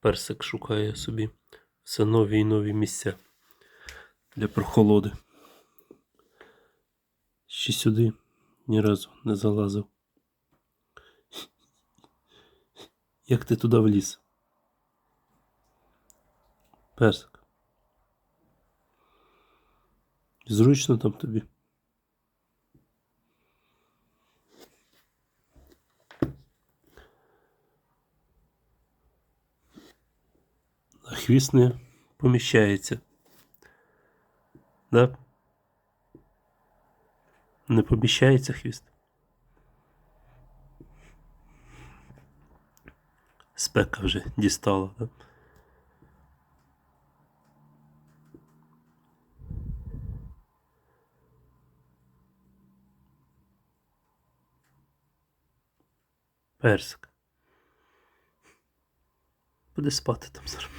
Персик шукає собі все нові і нові місця для прохолоди. Ще сюди ні разу не залазив. Як ти туди вліз? Персик. Зручно там тобі. Хвіст не поміщається. Да? Не поміщається хвіст. Спека вже дістала, да? Персик. Буде спати там зараз.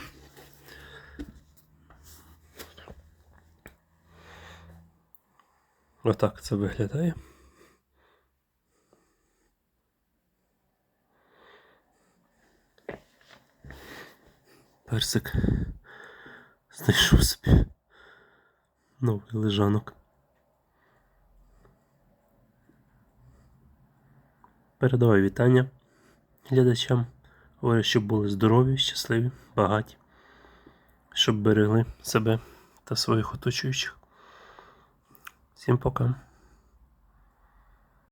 Отак це виглядає. Персик знайшов собі новий лежанок. Передавай вітання глядачам. Говорю, щоб були здорові, щасливі, багаті, щоб берегли себе та своїх оточуючих. Всем пока.